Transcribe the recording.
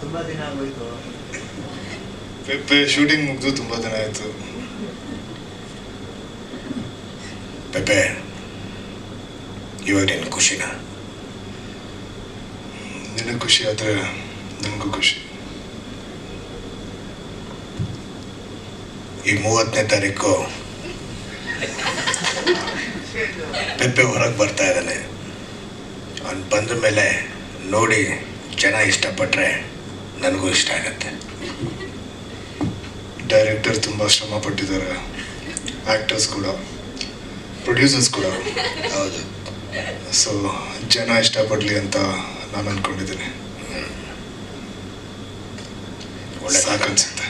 ತುಂಬಾ ದಿನ ಆಗೋಯ್ತು ಶೂಟಿಂಗ್ ಮುಗಿದು ತುಂಬಾ ದಿನ ಆಯ್ತು. ಪೆಪ್ಪೆ ಇವಾಗ ನಿನ್ನ ಖುಷಿನ ನಿನ್ನ ಖುಷಿ ಆದರೆ ನನಗೂ ಖುಷಿ. ಈ ಮೂವತ್ತನೇ ತಾರೀಕು ಪೆಪ್ಪೆ ಹೊರಗೆ ಬರ್ತಾ ಇದ್ದಾನೆ. ಅವ್ನು ಬಂದ ಮೇಲೆ ನೋಡಿ ಜನ ಇಷ್ಟಪಟ್ಟರೆ ನನಗೂ ಇಷ್ಟ ಆಗತ್ತೆ. ಡೈರೆಕ್ಟರ್ ತುಂಬ ಶ್ರಮ ಪಟ್ಟಿದ್ದಾರೆ. ಆ್ಯಕ್ಟರ್ಸ್ ಕೂಡ ಪ್ರೊಡ್ಯೂಸರ್ಸ್ ಕೂಡ. ಹೌದು. ಸೊ ಜನ ಇಷ್ಟಪಡಲಿ ಅಂತ ನಾನು ಅಂದ್ಕೊಂಡಿದ್ದೀನಿ Sakın çıktı.